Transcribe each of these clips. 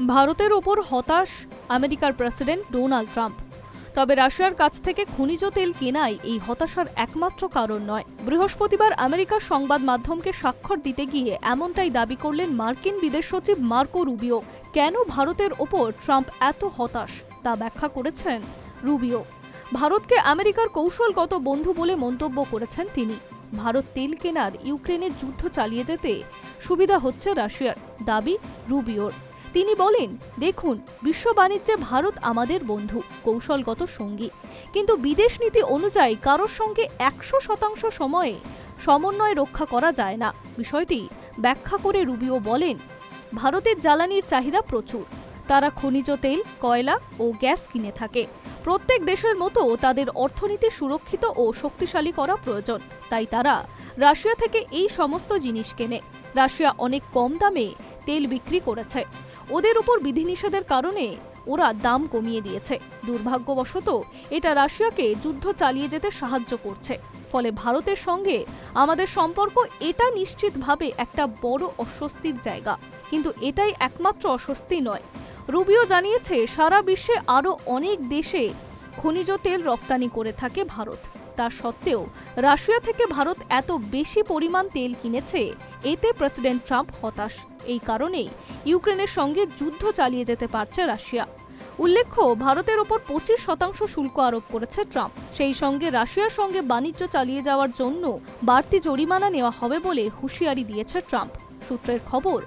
ভারতের ওপর হতাশ আমেরিকার প্রেসিডেন্ট ডোনাল্ড ট্রাম্প। তবে রাশিয়ার কাছ থেকে খনিজ তেল কেনাই এই হতাশার একমাত্র কারণ নয়। বৃহস্পতিবার আমেরিকার সংবাদ মাধ্যমকে স্বাক্ষর দিতে গিয়ে এমনটাই দাবি করলেন মার্কিন বিদেশ সচিব মার্কো রুবিও। কেন ভারতের ওপর ট্রাম্প এত হতাশ, তা ব্যাখ্যা করেছেন রুবিও। ভারতকে আমেরিকার কৌশলগত বন্ধু বলে মন্তব্য করেছেন তিনি। ভারত তেল কেনার ইউক্রেনের যুদ্ধ চালিয়ে যেতে সুবিধা হচ্ছে রাশিয়ার, দাবি রুবিওর। তিনি বলেন, দেখুন, বিশ্ব বাণিজ্যে ভারত আমাদের বন্ধু, কৌশলগত সঙ্গী। কিন্তু বিদেশ নীতি অনুযায়ী কারোর সঙ্গে একশো শতাংশ সময়ে সমন্বয় রক্ষা করা যায় না। বিষয়টি ব্যাখ্যা করে রুবিও বলেন, ভারতের জ্বালানির চাহিদা প্রচুর। তারা খনিজ তেল, কয়লা ও গ্যাস কিনে থাকে। প্রত্যেক দেশের মতো তাদের অর্থনীতি সুরক্ষিত ও শক্তিশালী করা প্রয়োজন। তাই তারা রাশিয়া থেকে এই সমস্ত জিনিস কেনে। রাশিয়া অনেক কম দামে তেল বিক্রি করেছে। ওদের উপর বিধিনিষেধের কারণে ওরা দাম কমিয়ে দিয়েছে। দুর্ভাগ্যবশত, এটা রাশিয়াকে যুদ্ধ চালিয়ে যেতে সাহায্য করছে। ফলে ভারতের সঙ্গে আমাদের সম্পর্ক এটা নিশ্চিতভাবে একটা বড় অস্বস্তির জায়গা। কিন্তু এটাই একমাত্র অস্বস্তি নয়। রুবিও জানিয়েছে, সারা বিশ্বে আরও অনেক দেশে খনিজ তেল রপ্তানি করে থাকে ভারত। তা সত্ত্বেও রাশিয়া থেকে ভারত এত বেশি পরিমাণ তেল কিনেছে, এতে প্রেসিডেন্ট ট্রাম্প হতাশ। এই কারণেই ইউক্রেনের সঙ্গে যুদ্ধ চালিয়ে যেতে পারছে রাশিয়া। উল্লেখ্য, ভারতের ওপর পঁচিশ শতাংশ শুল্ক আরোপ করেছে ট্রাম্প। সেই সঙ্গে রাশিয়ার সঙ্গে বাণিজ্য চালিয়ে যাওয়ার জন্য বাড়তি জরিমানা নেওয়া হবে বলে হুঁশিয়ারি দিয়েছে ট্রাম্প। সূত্রের খবর,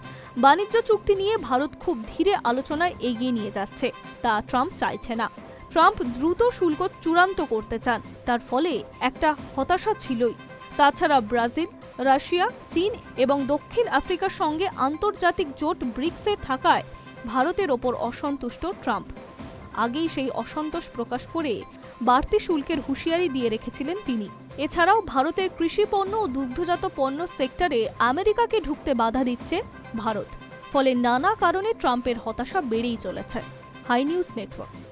বাণিজ্য চুক্তি নিয়ে ভারত খুব ধীরে আলোচনায় এগিয়ে নিয়ে যাচ্ছে, তা ট্রাম্প চাইছে না। ট্রাম্প দ্রুত শুল্ক চূড়ান্ত করতে চান। তার ফলে একটা হতাশা ছিলই। তাছাড়া ব্রাজিল, রাশিয়া, চীন এবং দক্ষিণ আফ্রিকার সঙ্গে আন্তর্জাতিক জোট ব্রিক্সের থাকায় ভারতের ওপর অসন্তুষ্ট ট্রাম্প। আগেই সেই অসন্তোষ প্রকাশ করে বাড়তি শুল্কের হুঁশিয়ারি দিয়ে রেখেছিলেন তিনি। এছাড়াও ভারতের কৃষি পণ্য ও দুগ্ধজাত পণ্য সেক্টরে আমেরিকাকে ঢুকতে বাধা দিচ্ছে ভারত। ফলে নানা কারণে ট্রাম্পের হতাশা বেড়েই চলেছে। High news network.